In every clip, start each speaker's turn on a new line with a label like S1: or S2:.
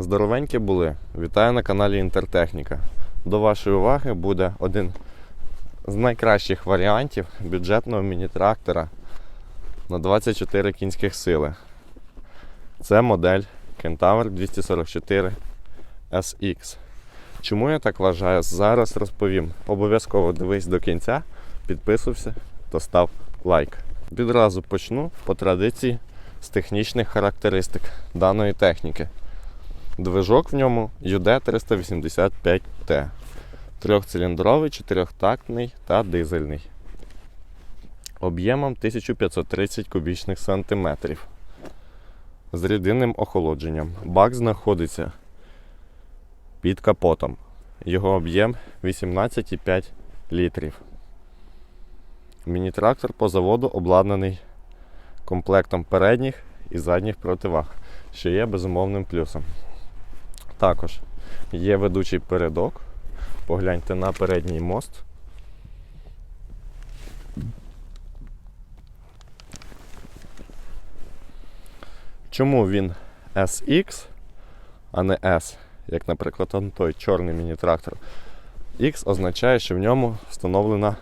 S1: Здоровенькі були. Вітаю на каналі Інтертехніка. До вашої уваги буде один з найкращих варіантів бюджетного міні-трактора на 24 кінських сили. Це модель Kentaur 244 SX. Чому я так вважаю? Зараз розповім. Обов'язково дивись до кінця, підписуйся та став лайк. Відразу почну по традиції з технічних характеристик даної техніки. Движок в ньому UD385T. Трьохциліндровий, чотирьохтактний та дизельний. Об'ємом 1530 кубічних сантиметрів. З рідинним охолодженням. Бак знаходиться під капотом. Його об'єм 18,5 літрів. Міні-трактор по заводу обладнаний комплектом передніх і задніх противаг, що є безумовним плюсом. Також є ведучий передок. Погляньте на передній мост. Чому він SX, а не S, як, наприклад, той чорний міні-трактор? X означає, що в ньому встановлена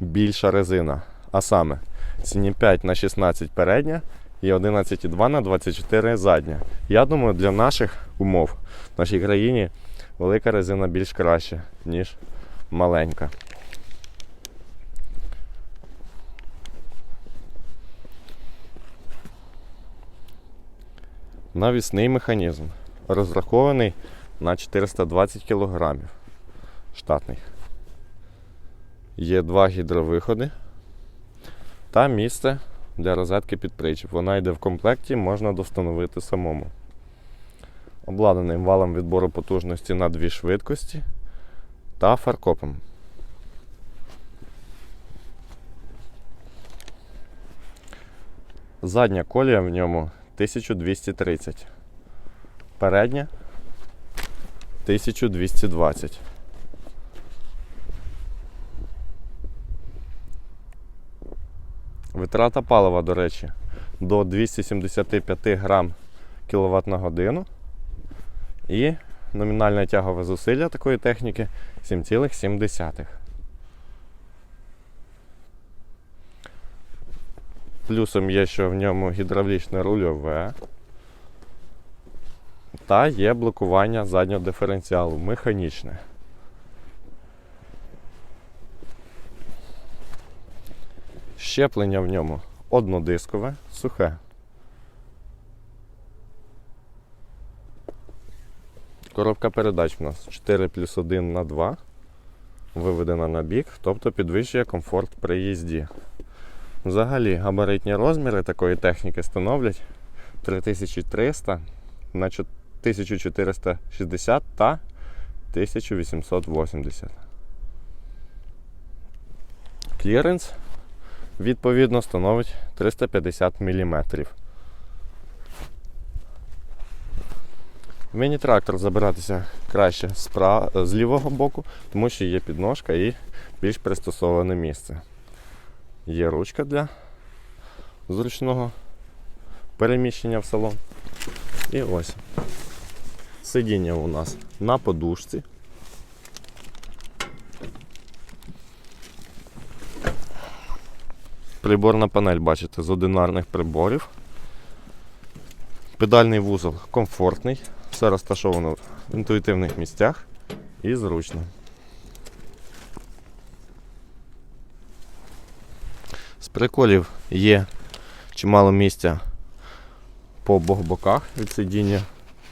S1: більша резина. А саме ціні 5 на 16 передня і 11,2 на 24 задня. Я думаю, для наших умов в нашій країні велика резина більш краща, ніж маленька. Навісний механізм розрахований на 420 кг штатний. Є два гідровиходи та місце для розетки під причіп. Вона йде в комплекті, можна достановити самому. Обладнаний валом відбору потужності на дві швидкості та фаркопом. Задня колія в ньому 1230. Передня 1220. Витрата палива, до речі, до 275 грам кВт на годину. І номінальне тягове зусилля такої техніки 7,7. Плюсом є, що в ньому гідравлічне рульове. Та є блокування заднього диференціалу механічне. Щеплення в ньому однодискове, сухе. Коробка передач у нас 4 плюс 1 на 2, виведена на бік, тобто підвищує комфорт при їзді. Взагалі габаритні розміри такої техніки становлять 3300 на 1460 та 1880. Кліренс відповідно становить 350 мм. Міні-трактор забиратися краще з, з лівого боку, тому що є підножка і більш пристосоване місце. Є ручка для зручного переміщення в салон. І ось. Сидіння у нас на подушці. Приборна панель, бачите, з одинарних приборів. Педальний вузол комфортний, все розташовано в інтуїтивних місцях і зручно. З приколів є чимало місця по обох боках від сидіння.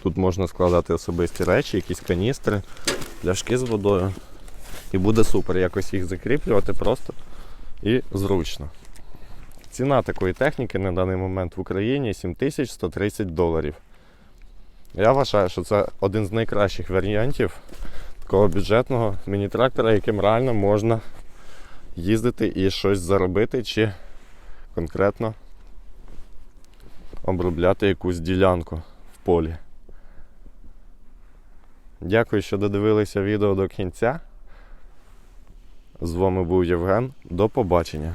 S1: Тут можна складати особисті речі, якісь каністри, пляшки з водою. І буде супер якось їх закріплювати просто і зручно. Ціна такої техніки на даний момент в Україні 7130 доларів. Я вважаю, що це один з найкращих варіантів такого бюджетного міні-трактора, яким реально можна їздити і щось заробити, чи конкретно обробляти якусь ділянку в полі. Дякую, що додивилися відео до кінця. З вами був Євген. До побачення.